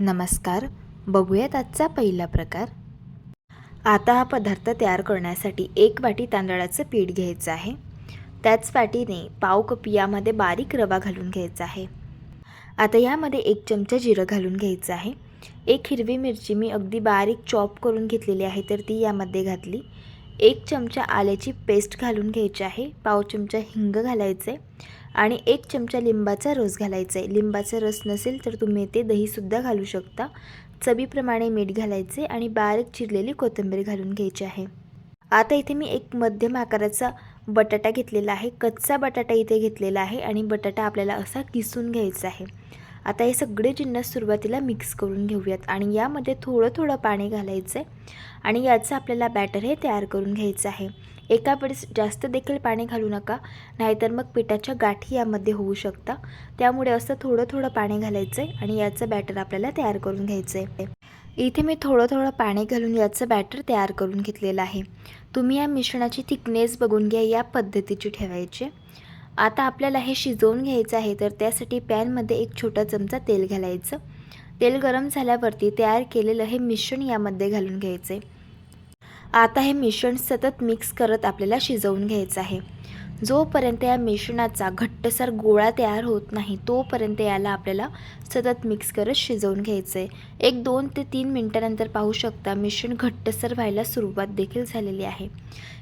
नमस्कार बघूयात आजचा पहिला प्रकार. आता हा पदार्थ तयार करण्यासाठी एक वाटी तांदळाचं पीठ घ्यायचं आहे. त्याच वाटीने पाव कप यामध्ये बारीक रवा घालून घ्यायचा आहे. आता यामध्ये एक चमचा जिरं घालून घ्यायचं आहे. एक हिरवी मिरची मी अगदी बारीक चॉप करून घेतलेली आहे तर ती यामध्ये घातली. एक चमचा आल्याची पेस्ट घालून घ्यायची आहे. पाव चमचा हिंग घालायचं आहे आणि एक चमचा लिंबाचा रस घालायचा आहे लिंबाचा रस नसेल तर तुम्ही ते दहीसुद्धा घालू शकता. चवीप्रमाणे मीठ घालायचे आणि बारीक चिरलेली कोथिंबीर घालून घ्यायची आहे. आता इथे मी एक मध्यम आकाराचा बटाटा घेतलेला आहे. कच्चा बटाटा इथे घेतलेला आहे आणि बटाटा आपल्याला असा किसून घ्यायचा आहे. आता हे सगळे जिन्नस सुरुवातीला मिक्स करून घेऊयात आणि यामध्ये थोडं थोडं पाणी घालायचं आहे आणि याचं आपल्याला बॅटर हे तयार करून घ्यायचं आहे. एका वेळेस जास्त देखील पाणी घालू नका नाहीतर मग पिठाच्या गाठी यामध्ये होऊ शकता. त्यामुळे असं थोडं थोडं पाणी घालायचं आहे आणि याचं बॅटर आपल्याला तयार करून घ्यायचं आहे इथे मी थोडं थोडं पाणी घालून याचं बॅटर तयार करून घेतलेलं आहे. तुम्ही या मिश्रणाची थिकनेस बघून घ्या या पद्धतीची ठेवायची. आता आपल्याला हे शिजवून घ्यायचं आहे तर त्यासाठी पॅनमध्ये एक छोटा चमचा तेल घालायचं. तेल गरम झाल्यावरती तयार केलेलं हे मिश्रण यामध्ये घालून घ्यायचं आहे आता हे मिश्रण सतत मिक्स करत आपल्याला शिजवून घ्यायचं आहे. जोपर्यंत या मिश्रणाचा घट्टसर गोळा तयार होत नाही तोपर्यंत याला आपल्याला सतत मिक्स करत शिजवून घ्यायचं आहे एक दोन ते तीन मिनटानंतर पाहू शकता मिश्रण घट्टसर व्हायला सुरुवात देखील झालेली आहे.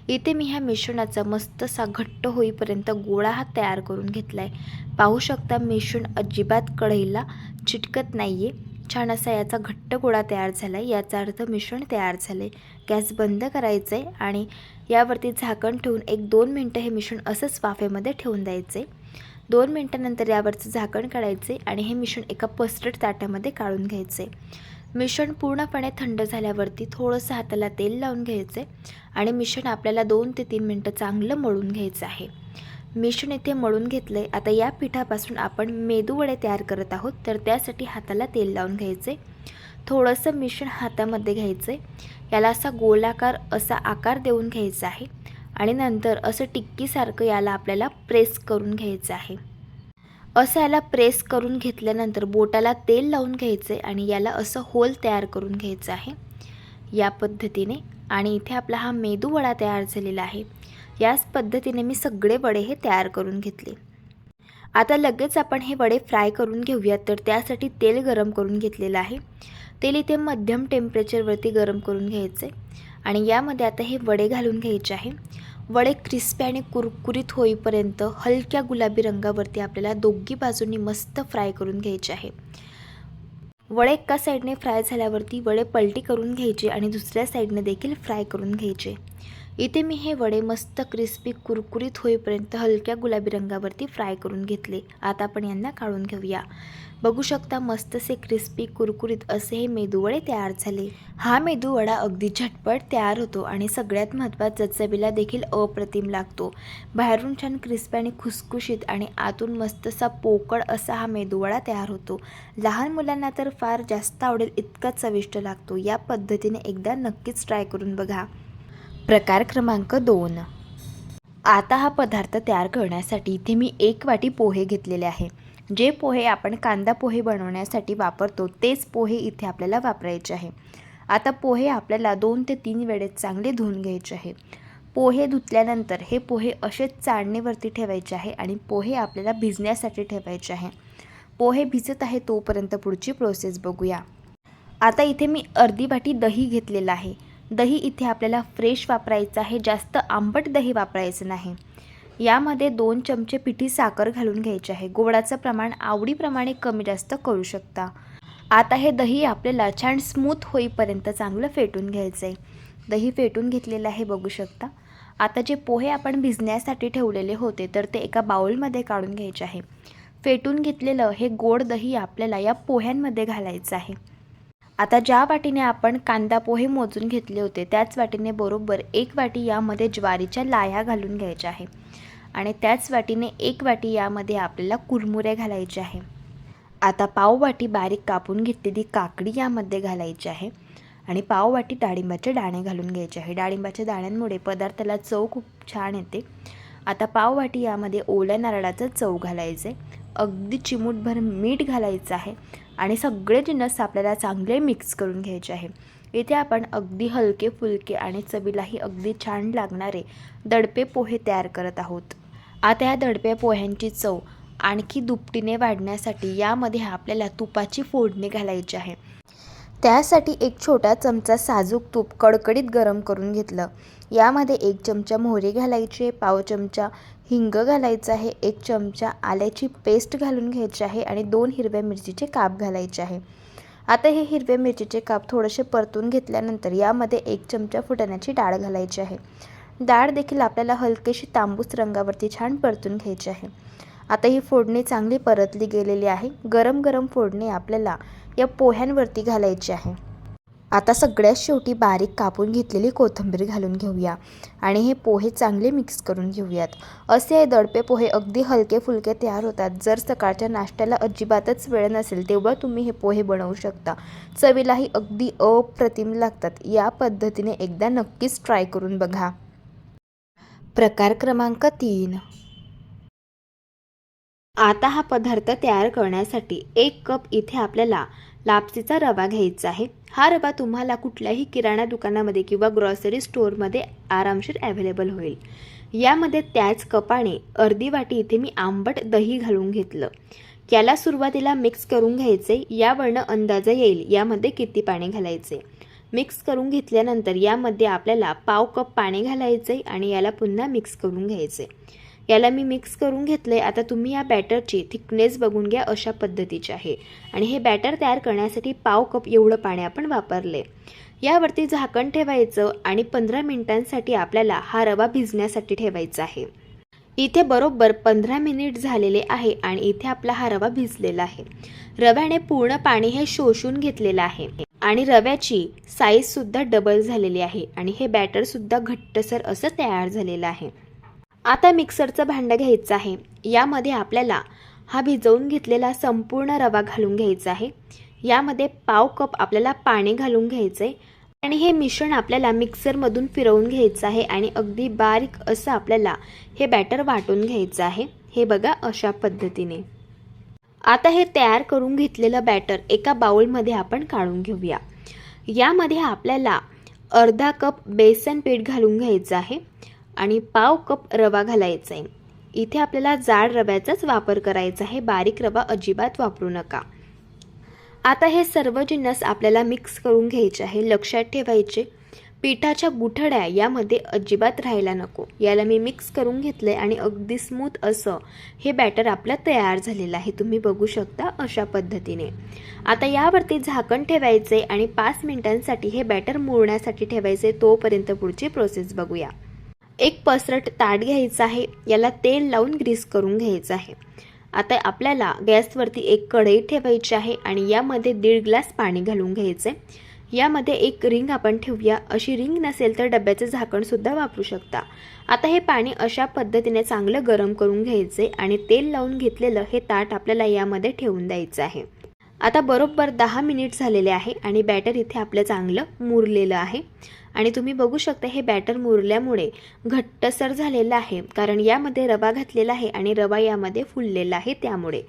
इथे मी ह्या मिश्रणाचा मस्तसा घट्ट होईपर्यंत गोळा हा तयार करून घेतला आहे पाहू शकता मिश्रण अजिबात कढईला चिटकत नाही आहे छान असा याचा घट्ट गोळा तयार झाला आहे याचा अर्थ मिश्रण तयार झालं आहे गॅस बंद करायचं आहे आणि यावरती झाकण ठेवून एक दोन मिनटं हे मिश्रण असंच वाफेमध्ये ठेवून द्यायचं आहे दोन मिनटानंतर यावरचं झाकण काढायचं आहे आणि हे मिश्रण एका पस्टर्ड ताटामध्ये काढून घ्यायचं आहे मिश्रण पूर्णपणे थंड झाल्यावरती थोडंसं हाताला तेल लावून घ्यायचं आहे आणि मिश्रण आपल्याला दोन ते तीन मिनटं चांगलं मळून घ्यायचं आहे. मिश्रण इथे मळून घेतलं आहे आता या पिठापासून आपण मेदूवडे तयार करत आहोत. तर त्यासाठी हाताला तेल लावून घ्यायचे. थोडंसं मिश्रण हातामध्ये घ्यायचं आहे याला असा गोलाकार असा आकार देऊन घ्यायचा आहे. आणि नंतर असं टिक्कीसारखं याला आपल्याला प्रेस करून घ्यायचं आहे. असं याला प्रेस करून घेतल्यानंतर बोटाला तेल लावून घ्यायचं आहे आणि याला असं होल तयार करून घ्यायचं आहे. या पद्धतीने. आणि इथे आपला हा मेदूवडा तयार झालेला आहे. याच पद्धतीने मी सगळे वडे हे तयार करून घेतले. आता लगेच आपण हे वडे फ्राय करून घेऊयात तर त्यासाठी तेल गरम करून घेतलेलं आहे. तेल इथे मध्यम टेम्परेचरवरती गरम करून घ्यायचं आहे आणि यामध्ये आता हे वडे घालून घ्यायचे आहे. वडे क्रिस्पी आणि कुरकुरीत होईपर्यंत हलक्या गुलाबी रंगावरती आपल्याला दोघी बाजूंनी मस्त फ्राय करून घ्यायचे आहे. वडे एका साईडने फ्राय झाल्यावरती वडे पलटी करून घ्यायचे आणि दुसऱ्या साईडने देखील फ्राय करून घ्यायचे. इथे मी हे वडे मस्त क्रिस्पी कुरकुरीत होईपर्यंत हलक्या गुलाबी रंगावरती फ्राय करून घेतले. आता आपण यांना काढून घेऊया. बघू शकता मस्तसे क्रिस्पी कुरकुरीत असे हे मेदूवडे तयार झाले. हा मेदूवडा अगदी झटपट तयार होतो आणि सगळ्यात महत्त्वाचा चवीला देखील अप्रतिम लागतो. बाहेरून छान क्रिस्पी आणि खुसखुशीत आणि आतून मस्तसा पोकळ असा हा मेदूवडा तयार होतो. लहान मुलांना तर फार जास्त आवडेल इतका चविष्ट लागतो. या पद्धतीने एकदा नक्कीच ट्राय करून बघा. प्रकार क्रमांक दोन. आता हा पदार्थ तयार करण्यासाठी इथे मी एक वाटी पोहे घेतलेले आहे. जे पोहे आपण कांदा पोहे बनवण्यासाठी वापरतो तेच पोहे इथे आपल्याला वापरायचे आहे. आता पोहे आपल्याला दोन ते तीन वेळेस चांगले धुवून घ्यायचे आहे. पोहे धुतल्यानंतर हे पोहे असेच चाळणीवरती ठेवायचे आहे आणि पोहे आपल्याला भिजण्यासाठी ठेवायचे आहे. पोहे भिजत आहे तोपर्यंत पुढची प्रोसेस बघूया. आता इथे मी अर्धी वाटी दही घेतलेलं आहे. दही इथे आपल्याला फ्रेश वापरायचं आहे जास्त आंबट दही वापरायचं नाही. यामध्ये दोन चमचे पिठी साखर घालून घ्यायची आहे. गोडाचं प्रमाण आवडीप्रमाणे कमी जास्त करू शकता. आता हे दही आपल्याला छान स्मूथ होईपर्यंत चांगलं फेटून घ्यायचं आहे दही फेटून घेतलेलं आहे बघू शकता. आता जे पोहे आपण भिजण्यासाठी ठेवलेले होते तर ते एका बाउलमध्ये काढून घ्यायचे आहे. फेटून घेतलेलं हे गोड दही आपल्याला या पोह्यांमध्ये घालायचं आहे. आता ज्या वाटीने आपण कांदा पोहे मोजून घेतले होते त्याच वाटीने बरोबर एक वाटी यामध्ये ज्वारीच्या लाया घालून घ्यायच्या आहे. आणि त्याच वाटीने एक वाटी यामध्ये आपल्याला कुरमुरे घालायचे आहे. आता पाववाटी बारीक कापून घेतलेली काकडी यामध्ये घालायची आहे. आणि पाववाटी डाळिंबाचे दाणे घालून घ्यायचे आहे. डाळिंबाच्या दाण्यांमुळे पदार्थाला चव खूप छान येते. आता पाववाटी यामध्ये ओल्या नारळाचं चव घालायचे अगदी चिमूटभर मीठ घालायचं आहे आणि सगळे जिन्नस आपल्याला चांगले मिक्स करून घ्यायचे आहे. इथे आपण अगदी हलके फुलके आणि चवीलाही अगदी छान लागणारे दडपे पोहे तयार करत आहोत. आता या दडपे पोह्यांची चव आणखी दुपटीने वाढण्यासाठी यामध्ये आपल्याला तुपाची फोडणी घालायची आहे. त्यासाठी एक छोटा चमचा साजूक तूप कडकडीत गरम करून घेतलं. यामध्ये एक चमचा मोहरी घालायची आहे पाव चमचा हिंग घालायचं आहे एक चमचा आल्याची पेस्ट घालून घ्यायची आहे आणि दोन हिरव्या मिरचीचे काप घालायचे आहे. आता हे हिरव्या मिरचीचे काप थोडेसे परतून घेतल्यानंतर यामध्ये एक चमचा फुटाण्याची डाळ घालायची आहे. डाळ देखील आपल्याला हलकेशी तांबूस रंगावरती छान परतून घ्यायची आहे. आता ही फोडणी चांगली परतली गेलेली आहे. गरम गरम फोडणी आपल्याला या पोह्यांवरती घालायची आहे. आता सगळ्यात शेवटी बारीक कापून घेतलेली कोथिंबीर घालून घेऊया आणि हे पोहे चांगले मिक्स करून घेऊयात. असे हे दडपे पोहे अगदी हलके फुलके तयार होतात. जर सकाळच्या नाश्त्याला अजिबातच वेळ नसेल तेव्हा तुम्ही हे पोहे बनवू शकता. चवीलाही अगदी अप्रतिम लागतात. या पद्धतीने एकदा नक्कीच ट्राय करून बघा. प्रकार क्रमांक तीन. आता हा पदार्थ तयार करण्यासाठी एक कप इथे आपल्याला लापसीचा रवा घ्यायचा आहे. हा रवा तुम्हाला कुठल्याही किराणा दुकानामध्ये किंवा ग्रॉसरी स्टोअरमध्ये आरामशीर अवेलेबल होईल. यामध्ये त्याच कपाने अर्धी वाटी इथे मी आंबट दही घालून घेतलं. याला सुरुवातीला मिक्स करून घ्यायचे. यावरनं अंदाजा येईल. यामध्ये किती पाणी घालायचे? मिक्स करून घेतल्यानंतर यामध्ये आपल्याला पाव कप पाणी घालायचे आणि याला पुन्हा मिक्स करून घ्यायचे याला मी मिक्स करून घेतलं आहे आता तुम्ही या बॅटरची थिकनेस बघून घ्या अशा पद्धतीची आहे. आणि हे बॅटर तयार करण्यासाठी पाव कप एवढं पाणी आपण वापरले यावरती झाकण ठेवायचं आणि पंधरा मिनिटांसाठी आपल्याला हा रवा भिजण्यासाठी ठेवायचा आहे. इथे बरोबर पंधरा मिनिट झालेले आहे आणि इथे आपला हा रवा भिजलेला आहे. रव्याने पूर्ण पाणी हे शोषून घेतलेलं आहे. आणि रव्याची साईजसुद्धा डबल झालेली आहे आणि हे बॅटरसुद्धा घट्टसर असं तयार झालेलं आहे. आता मिक्सरचं भांडं घ्यायचं आहे. यामध्ये आपल्याला हा भिजवून घेतलेला संपूर्ण रवा घालून घ्यायचा आहे. यामध्ये पाव कप आपल्याला पाणी घालून घ्यायचं आहे आणि हे मिश्रण आपल्याला मिक्सरमधून फिरवून घ्यायचं आहे आणि अगदी बारीक असं आपल्याला हे बॅटर वाटून घ्यायचं आहे. हे बघा अशा पद्धतीने. आता हे तयार करून घेतलेलं बॅटर एका बाउलमध्ये आपण काढून घेऊया. यामध्ये आपल्याला अर्धा कप बेसन पीठ घालून घ्यायचं आहे. आणि पाव कप रवा घालायचा. आहे इथे आपल्याला जाड रव्याचाच वापर करायचा आहे. बारीक रवा अजिबात वापरू नका. आता हे सर्व जिन्नस आपल्याला मिक्स करून घ्यायचे आहे लक्षात ठेवायचे पिठाच्या गुठड्या यामध्ये अजिबात राहायला नको. याला मी मिक्स करून घेतलं आहे आणि अगदी स्मूथ असं हे बॅटर आपलं तयार झालेलं आहे. तुम्ही बघू शकता अशा पद्धतीने. आता यावरती झाकण ठेवायचे आणि पाच मिनिटांसाठी हे बॅटर मोडण्यासाठी ठेवायचे. तोपर्यंत पुढची प्रोसेस बघूया. एक पसरट ताट घ्यायचं आहे याला तेल लावून ग्रीस करून घ्यायचं आहे. आता आपल्याला गॅसवरती एक कढई ठेवायची आहे आणि यामध्ये दीड ग्लास पाणी घालून घ्यायचं. आहे यामध्ये एक रिंग आपण ठेवूया. अशी रिंग नसेल तर डब्याचं झाकणसुद्धा वापरू शकता. आता हे पाणी अशा पद्धतीने चांगलं गरम करून घ्यायचे आणि तेल लावून घेतलेलं हे ताट आपल्याला यामध्ये ठेवून द्यायचं आहे. आता बरोबर दहा मिनिट झालेले आहे आणि बॅटर इथे आपलं चांगलं मुरलेलं आहे. आणि तुम्ही बघू शकता हे बॅटर मुरल्यामुळे घट्टसर झालेलं आहे कारण यामध्ये रवा घातलेला आहे आणि रवा यामध्ये फुललेला आहे त्यामुळे.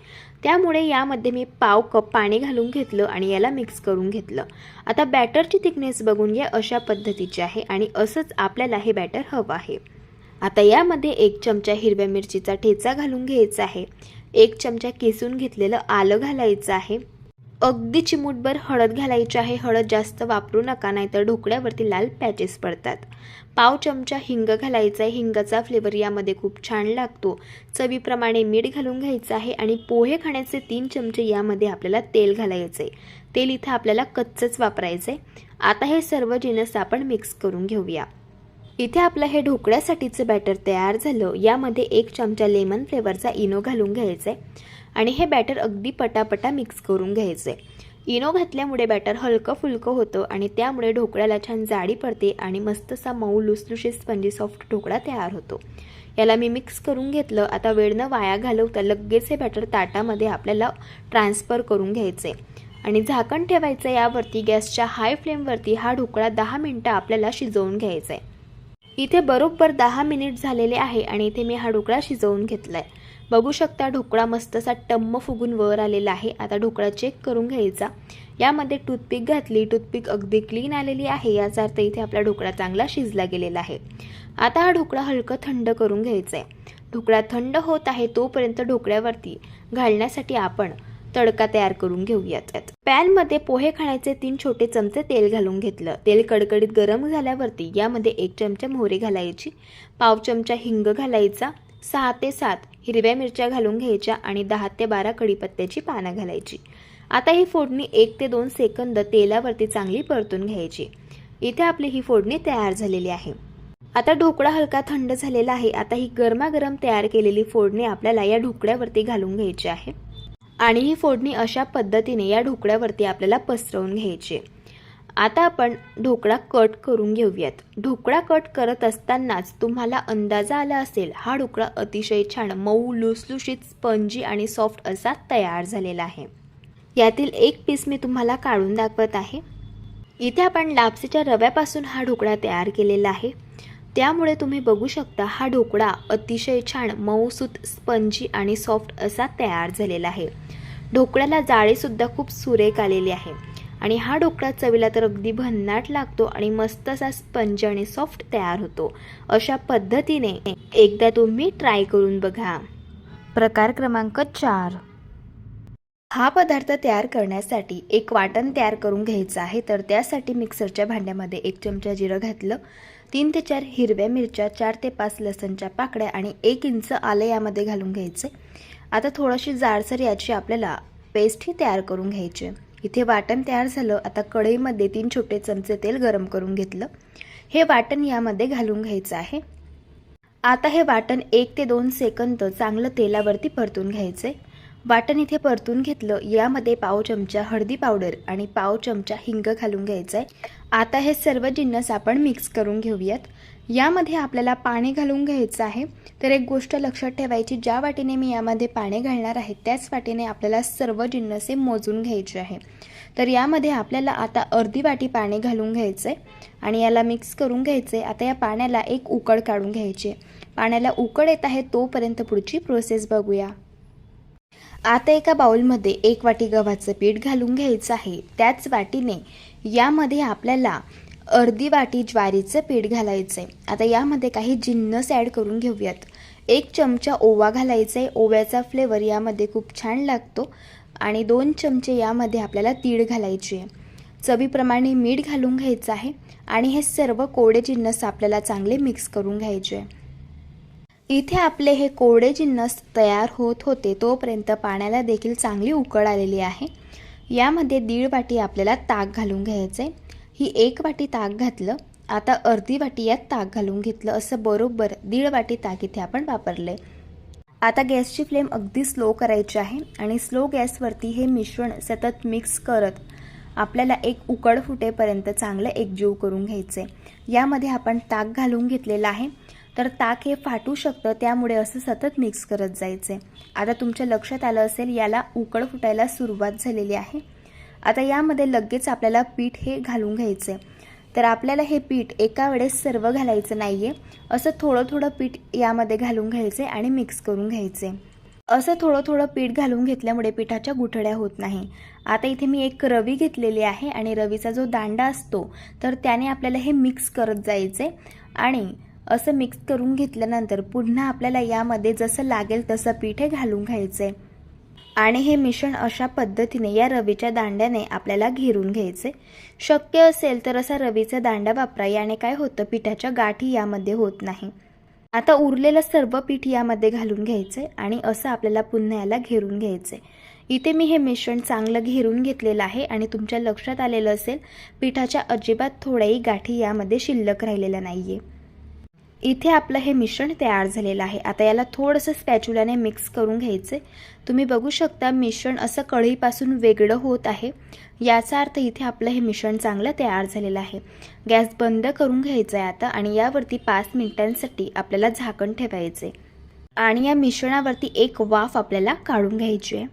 त्यामुळे यामध्ये मी पाव कप पाणी घालून घेतलं आणि याला मिक्स करून घेतलं. आता बॅटरची थिकनेस बघून घ्या अशा पद्धतीची आहे आणि असंच आपल्याला हे बॅटर हवं आहे. आता यामध्ये एक चमचा हिरव्या मिरचीचा ठेचा घालून घ्यायचा आहे. एक चमचा किसून घेतलेलं आलं घालायचं आहे. अगदी चिमूटभर हळद घालायची आहे. हळद जास्त वापरू नका नाहीतर ढोकळ्यावरती लाल पॅचेस पडतात. पाव चमचा हिंग घालायचा आहे. हिंगाचा फ्लेवर यामध्ये खूप छान लागतो. चवीप्रमाणे मीठ घालून घ्यायचं आहे आणि पोहे खाण्याचे तीन चमचे यामध्ये आपल्याला तेल घालायचं आहे. तेल इथं आपल्याला कच्चंच वापरायचं आहे. आता हे सर्व जिनस आपण मिक्स करून घेऊया. इथे आपलं हे ढोकळ्यासाठीचं बॅटर तयार झालं. यामध्ये एक चमचा लेमन फ्लेवरचा इनो घालून घ्यायचा आहे आणि हे बॅटर अगदी पटापटा मिक्स करून घ्यायचं. आहे इनो घातल्यामुळे बॅटर हलकं फुलकं होतं आणि त्यामुळे ढोकळ्याला छान जाडी पडते आणि मस्तसा मऊ लुसलुशीत स्पंजी सॉफ्ट ढोकळा तयार होतो. याला मी मिक्स करून घेतलं. आता वेळ न वाया घालवता लगेच हे बॅटर ताटामध्ये आपल्याला ट्रान्सफर करून घ्यायचे. आणि झाकण ठेवायचं यावरती गॅसच्या हाय फ्लेमवरती हा ढोकळा दहा मिनटं आपल्याला शिजवून घ्यायचा आहे इथे बरोबर दहा मिनिट झालेले आहे आणि इथे मी हा ढोकळा शिजवून घेतला आहे बघू शकता ढोकळा मस्त असा टम्म फुगून वर आलेला आहे. आता ढोकळा चेक करून घ्यायचा. यामध्ये टूथपिक घातली. टूथपिक अगदी क्लीन आलेली आहे. याचा अर्थ इथे आपला ढोकळा चांगला शिजला गेलेला आहे. आता हा ढोकळा हलकं थंड करून घ्यायचा आहे ढोकळा थंड होत आहे तोपर्यंत ढोकळ्यावरती घालण्यासाठी आपण तडका तयार करून घेऊयात. पॅनमध्ये पोहे खाण्याचे तीन छोटे चमचे तेल घालून घेतलं. तेल कडकडीत गरम झाल्यावरती यामध्ये एक चमचा मोहरी घालायची. पाव चमचा हिंग घालायचा. सहा ते सात हिरव्या मिरच्या घालून घ्यायच्या आणि दहा ते बारा कढीपत्त्याची पानं घालायची. आता ही फोडणी एक ते दोन सेकंद तेलावरती चांगली परतून घ्यायची. इथे आपली ही फोडणी तयार झालेली आहे. आता ढोकळा हलका थंड झालेला आहे. आता ही गरमागरम तयार केलेली फोडणी आपल्याला या ढोकळ्यावरती घालून घ्यायची आहे. आणि ही फोडणी अशा पद्धतीने या ढोकळ्यावरती आपल्याला पसरवून घ्यायची. आता आपण ढोकळा कट करून घेऊयात. ढोकळा कट करत असतानाच तुम्हाला अंदाजा आला असेल हा ढोकळा अतिशय छान मऊ लुसलुशीत स्पंजी आणि सॉफ्ट असा तयार झालेला आहे. यातील एक पीस मी तुम्हाला काढून दाखवत आहे. इथे आपण लापसीच्या रव्यापासून हा ढोकळा तयार केलेला आहे. त्यामुळे तुम्ही बघू शकता हा ढोकळा अतिशय छान मऊसूत स्पंजी आणि सॉफ्ट असा तयार झालेला आहे. ढोकळ्याला जाळीसुद्धा खूप सुरेख आलेली आहे. आणि हा ढोकळा चवीला तर अगदी भन्नाट लागतो आणि मस्त असा स्पंज आणि सॉफ्ट तयार होतो. अशा पद्धतीने एकदा तुम्ही ट्राय करून बघा. प्रकार क्रमांक चार. हा पदार्थ तयार करण्यासाठी एक वाटण तयार करून घ्यायचं आहे तर त्यासाठी मिक्सरच्या भांड्यामध्ये एक चमचा जिरं घातलं तीन ते चार हिरव्या मिरच्या चार ते पाच लसणच्या पाकड्या आणि एक इंच आलं यामध्ये घालून घ्यायचे. आता थोडीशी जाडसर याची आपल्याला पेस्टही तयार करून घ्यायची. इथे वाटण तयार झालं. आता कढईमध्ये तीन छोटे चमचे तेल गरम करून घेतलं. हे वाटण यामध्ये घालून घ्यायचं आहे. आता हे वाटण एक ते दोन सेकंद चांगलं तेलावरती परतून घ्यायचे वाटण इथे परतून घेतलं. यामध्ये पाव चमचा हळदी पावडर आणि पाव चमचा हिंग घालून घ्यायचं आहे आता हे सर्व जिन्नस आपण मिक्स करून घेऊयात. यामध्ये आपल्याला पाणी घालून घ्यायचं आहे. तर एक गोष्ट लक्षात ठेवायची ज्या वाटीने मी यामध्ये पाणी घालणार आहे त्याच वाटीने आपल्याला सर्व जिन्नसे मोजून घ्यायचे आहे. तर यामध्ये आपल्याला आता अर्धी वाटी पाणी घालून घ्यायचं आहे आणि याला मिक्स करून घ्यायचं आहे आता या पाण्याला एक उकड काढून घ्यायची पाण्याला उकड येत आहे तोपर्यंत पुढची प्रोसेस बघूया. आता एका बाउलमध्ये एक वाटी गव्हाचं पीठ घालून घ्यायचं आहे. त्याच वाटीने यामध्ये आपल्याला अर्धी वाटी ज्वारीचं पीठ घालायचं आहे आता यामध्ये काही जिन्नस ॲड करून घेऊयात. एक चमचा ओवा घालायचा आहे ओव्याचा फ्लेवर यामध्ये खूप छान लागतो. आणि दोन चमचे यामध्ये आपल्याला तीळ घालायची आहे चवीप्रमाणे मीठ घालून घ्यायचं आहे. आणि हे सर्व कोडे जिन्नस आपल्याला चांगले मिक्स करून घ्यायचे आहे इथे आपले हे कोरडे जिन्नस तयार होत होते तोपर्यंत पाण्याला देखील चांगली उकळ आलेली आहे. यामध्ये दीड वाटी आपल्याला ताक घालून घ्यायचं आहे ही एक वाटी ताक घातलं आता अर्धी वाटी यात ताक घालून घेतलं असं बरोबर दीड वाटी ताक इथे आपण वापरले. आता गॅसची फ्लेम अगदी स्लो करायची आहे आणि स्लो गॅसवरती हे मिश्रण सतत मिक्स करत आपल्याला एक उकड फुटेपर्यंत चांगलं एकजीव करून घ्यायचं. आहे यामध्ये आपण ताक घालून घेतलेलं आहे. तर ताक हे फाटू शकतं त्यामुळे असं सतत मिक्स करत जायचं. आहे आता तुमच्या लक्षात आलं असेल याला उकड फुटायला सुरुवात झालेली आहे. आता यामध्ये लगेच आपल्याला पीठ हे घालून घ्यायचं आहे तर आपल्याला हे पीठ एका वेळेस सर्व घालायचं नाही आहे असं थोडं थोडं पीठ यामध्ये घालून घ्यायचं आहे आणि मिक्स करून घ्यायचे असं थोडं थोडं पीठ घालून घेतल्यामुळे पिठाच्या गुठड्या होत नाही. आता इथे मी एक रवी घेतलेली आहे आणि रवीचा जो दांडा असतो तर त्याने आपल्याला हे मिक्स करत जायचे आणि असं मिक्स करून घेतल्यानंतर पुन्हा आपल्याला यामध्ये जसं लागेल तसं पीठ हे घालून घ्यायचं आहे आणि हे मिश्रण अशा पद्धतीने या रवीच्या दांड्याने आपल्याला घेरून घ्यायचे. शक्य असेल तर असा रवीचा दांडा वापरा याने काय होतं पिठाच्या गाठी यामध्ये होत नाही. आता उरलेलं सर्व पीठ यामध्ये घालून घ्यायचं आणि असं आपल्याला पुन्हा याला घेरून घ्यायचं. इथे मी हे मिश्रण चांगलं घेरून घेतलेलं आहे आणि तुमच्या लक्षात आलेलं असेल पिठाच्या अजिबात थोड्याही गाठी यामध्ये शिल्लक राहिलेल्या नाही आहे इथे आपलं हे मिश्रण तयार झालेलं आहे. आता याला थोडंसं स्पॅच्युलाने मिक्स करून घ्यायचं तुम्ही बघू शकता मिश्रण असं कढईपासून वेगळं होत आहे. याचा अर्थ इथे आपलं हे मिश्रण चांगलं तयार झालेलं आहे. गॅस बंद करून घ्यायचा आहे आता आणि यावरती पाच मिनिटांसाठी आपल्याला झाकण ठेवायचे आणि या मिश्रणावरती एक वाफ आपल्याला काढून घ्यायची आहे.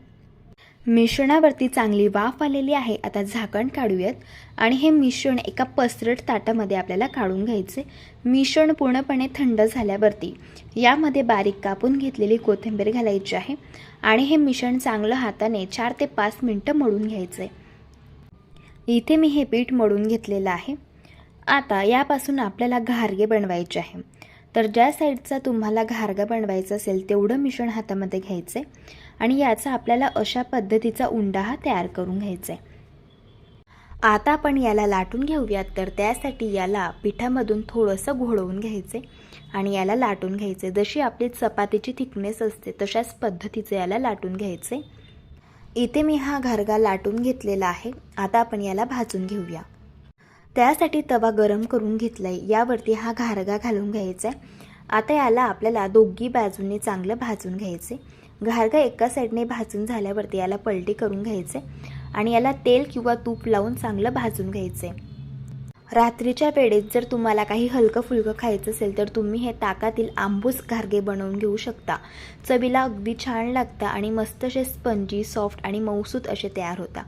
मिश्रणावरती चांगली वाफ आलेली आहे. आता झाकण काढूयात. आणि हे मिश्रण एका पसरट ताटामध्ये आपल्याला काढून घ्यायचे. मिश्रण पूर्णपणे थंड झाल्यावरती यामध्ये बारीक कापून घेतलेली कोथिंबीर घालायची आहे. आणि हे मिश्रण चांगलं हाताने चार ते पाच मिनटं मळून घ्यायचं इथे मी हे पीठ मळून घेतलेलं आहे. आता यापासून आपल्याला घारगे बनवायचे आहे. तर ज्या साईडचा तुम्हाला घारगा बनवायचा असेल तेवढं मिश्रण हातामध्ये घ्यायचं आहे आणि याचा आपल्याला अशा पद्धतीचा उंडा हा तयार करून घ्यायचा आहे. आता आपण याला लाटून घेऊयात तर त्यासाठी याला पिठामधून थोडंसं घोळवून घ्यायचे आणि याला लाटून घ्यायचे. जशी आपली चपातीची थिकनेस असते तशाच पद्धतीचे याला लाटून घ्यायचे. इथे मी हा घारगा लाटून घेतलेला आहे. आता आपण याला भाजून घेऊया. त्यासाठी तवा गरम करून घेतला आहे यावरती हा घारगा घालून घ्यायचा आहे. आता याला आपल्याला दोघी बाजूंनी चांगलं भाजून घ्यायचे घारगा एका साईडने भाजून झाल्यावरती याला पलटी करून घ्यायचे आणि याला तेल किंवा तूप लावून चांगलं भाजून घ्यायचे रात्रीच्या वेळेत जर तुम्हाला काही हलकं फुलकं खायचं असेल तर तुम्ही हे ताकातील आंबूस घारगे बनवून घेऊ शकता. चवीला अगदी छान लागतं आणि मस्त असे स्पंजी सॉफ्ट आणि मऊसूत असे तयार होता.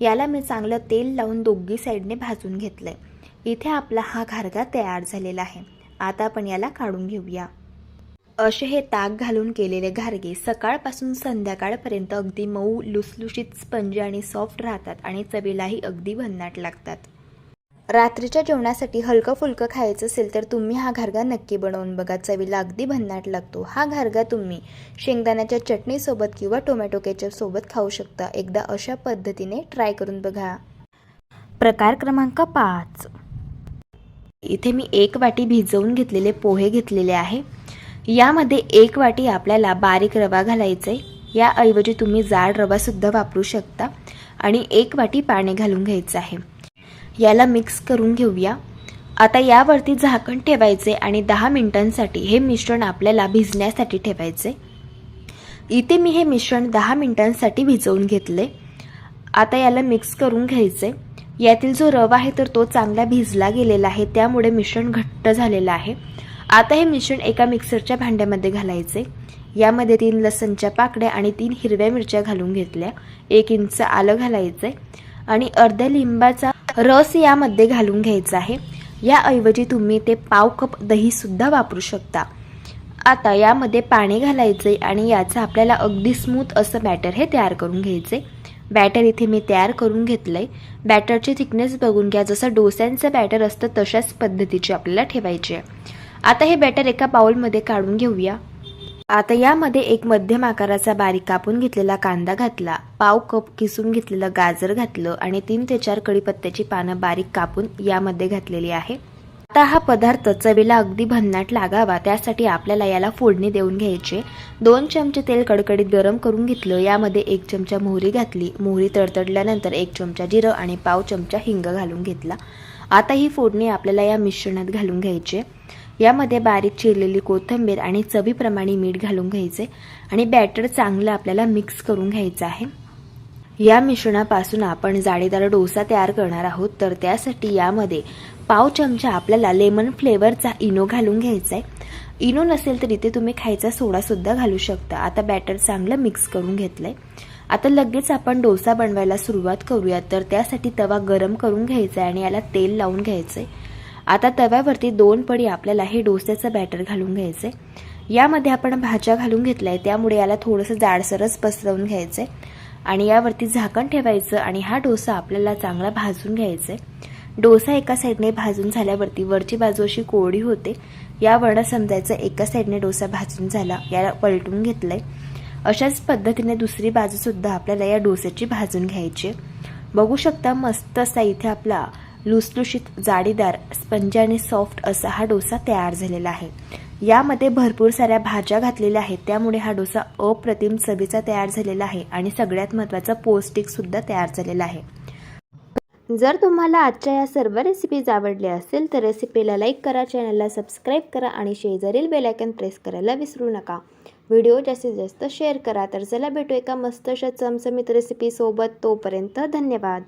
याला मी चांगलं तेल लावून दोघी साईडने भाजून घेतलं आहे इथे आपला हा घारगा तयार झालेला आहे. आता आपण याला काढून घेऊया. असे हे ताक घालून केलेले घारगे सकाळपासून संध्याकाळपर्यंत अगदी मऊ लुसलुशीत स्पंज आणि सॉफ्ट राहतात आणि चवीलाही अगदी भन्नाट लागतात. रात्रीच्या जेवणासाठी हलकं फुलकं खायचं असेल तर तुम्ही हा घारगा नक्की बनवून बघा. चवीला अगदी भन्नाट लागतो. हा घारगा तुम्ही शेंगदाण्याच्या चटणीसोबत किंवा टोमॅटो केचपसोबत खाऊ शकता. एकदा अशा पद्धतीने ट्राय करून बघा. प्रकार क्रमांक पाच. इथे मी एक वाटी भिजवून घेतलेले पोहे घेतलेले आहे. यामध्ये एक वाटी आपल्याला बारीक रवा घालायचा आहे याऐवजी तुम्ही जाड रवासुद्धा वापरू शकता आणि एक वाटी पाणी घालून घ्यायचं आहे. याला मिक्स करून घेऊया. आता यावरती झाकण ठेवायचे आणि दहा मिनिटांसाठी हे मिश्रण आपल्याला भिजण्यासाठी ठेवायचे. इथे मी हे मिश्रण दहा मिनिटांसाठी भिजवून घेतले. आता याला मिक्स करून घ्यायचे. यातील जो रवा आहे तर तो चांगला भिजला गेलेला आहे त्यामुळे मिश्रण घट्ट झालेलं आहे. आता हे मिश्रण एका मिक्सरच्या भांड्यामध्ये घालायचे. यामध्ये तीन लसणच्या पाकड्या आणि तीन हिरव्या मिरच्या घालून घेतल्या. एक इंच आलं घालायचं. आणि अर्ध्या लिंबाचा रस यामध्ये घालून घ्यायचा आहे. याऐवजी तुम्ही ते पाव कप दहीसुद्धा वापरू शकता. आता यामध्ये पाणी घालायचे आणि याचं आपल्याला अगदी स्मूथ असं बॅटर हे तयार करून घ्यायचे बॅटर इथे मी तयार करून घेतलं आहे बॅटरची थिकनेस बघून घ्या. जसं डोस्यांचं बॅटर असतं तशाच पद्धतीची आपल्याला ठेवायची आहे. आता हे बॅटर एका बाउलमध्ये काढून घेऊया. आता यामध्ये एक मध्यम आकाराचा बारीक कापून घेतलेला कांदा घातला पाव कप किसून घेतलेलं गाजर घातलं आणि तीन ते चार कडीपत्त्याची पानं बारीक कापून यामध्ये घातलेली आहे. आता हा पदार्थ चवीला अगदी भन्नाट लागावा त्यासाठी आपल्याला याला फोडणी देऊन घ्यायचे. दोन चमचे तेल कडकडीत गरम करून घेतलं यामध्ये एक चमचा मोहरी घातली. मोहरी तडतडल्यानंतर एक चमचा जिरं आणि पाव चमचा हिंग घालून घेतला. आता ही फोडणी आपल्याला या मिश्रणात घालून घ्यायचे यामध्ये बारीक चिरलेली कोथिंबीर आणि चवीप्रमाणे मीठ घालून घ्यायचे आणि बॅटर चांगलं आपल्याला मिक्स करून घ्यायचं आहे. या मिश्रणापासून आपण जाळीदार डोसा तयार करणार आहोत. तर त्यासाठी यामध्ये पाव चमचा आपल्याला लेमन फ्लेवरचा इनो घालून घ्यायचा आहे. इनो नसेल तर इथे तुम्ही खायचा सोडासुद्धा घालू शकता. आता बॅटर चांगलं मिक्स करून घेतलं आहे आता लगेच आपण डोसा बनवायला सुरुवात करूयात तर त्यासाठी तवा गरम करून घ्यायचा आहे आणि याला तेल लावून घ्यायचं आहे आता तव्यावरती दोन पडी आपल्याला हे डोस्याचं बॅटर घालून घ्यायचं आहे यामध्ये आपण भाज्या घालून घेतल्या आहे त्यामुळे याला थोडंसं जाडसरच पसरवून घ्यायचं आहे आणि यावरती झाकण ठेवायचं आणि हा डोसा आपल्याला चांगला भाजून घ्यायचा आहे डोसा एका साईडने भाजून झाल्यावरती वरची बाजू अशी कोरडी होते. यावरनं समजायचं एका साईडने डोसा भाजून झाला याला पलटून घेतलंय. अशाच पद्धतीने दुसरी बाजूसुद्धा आपल्याला या डोस्याची भाजून घ्यायची बघू शकता मस्त असा इथे आपला लुसलुशीत जाडीदार स्पंज आणि सॉफ्ट असा हा डोसा तयार झालेला आहे. यामध्ये भरपूर साऱ्या भाज्या घातलेल्या आहेत. त्यामुळे हा डोसा अप्रतिम चवीचा तयार झालेला आहे आणि सगळ्यात महत्त्वाचा पौष्टिकसुद्धा तयार झालेला आहे. जर तुम्हाला आजच्या या सर्व रेसिपीज आवडल्या असेल तर रेसिपीला लाईक करा चॅनलला सबस्क्राईब करा आणि शेजारील बेलायकन प्रेस करायला विसरू नका. व्हिडिओ जास्तीत जास्त शेअर करा. तर चला भेटू एका मस्त अशा चमचमीत रेसिपीसोबत तोपर्यंत धन्यवाद.